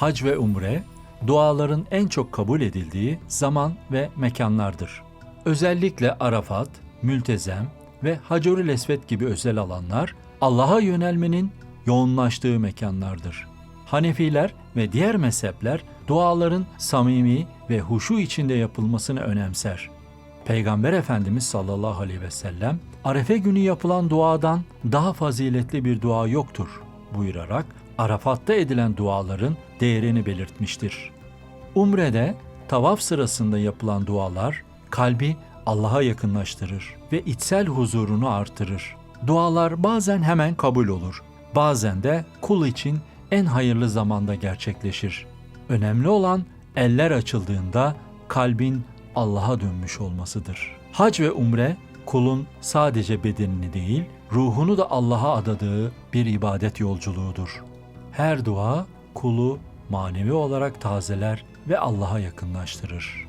Hac ve umre, duaların en çok kabul edildiği zaman ve mekanlardır. Özellikle Arafat, Mültezem ve Hacerül Esved gibi özel alanlar Allah'a yönelmenin yoğunlaştığı mekanlardır. Hanefiler ve diğer mezhepler duaların samimi ve huşu içinde yapılmasını önemser. Peygamber Efendimiz sallallahu aleyhi ve sellem Arefe günü yapılan duadan daha faziletli bir dua yoktur buyurarak Arafat'ta edilen duaların değerini belirtmiştir. Umre'de tavaf sırasında yapılan dualar kalbi Allah'a yakınlaştırır ve içsel huzurunu artırır. Dualar bazen hemen kabul olur, bazen de kul için en hayırlı zamanda gerçekleşir. Önemli olan eller açıldığında kalbin Allah'a dönmüş olmasıdır. Hac ve umre kulun sadece bedenini değil, ruhunu da Allah'a adadığı bir ibadet yolculuğudur. Her dua kulu manevi olarak tazeler ve Allah'a yakınlaştırır.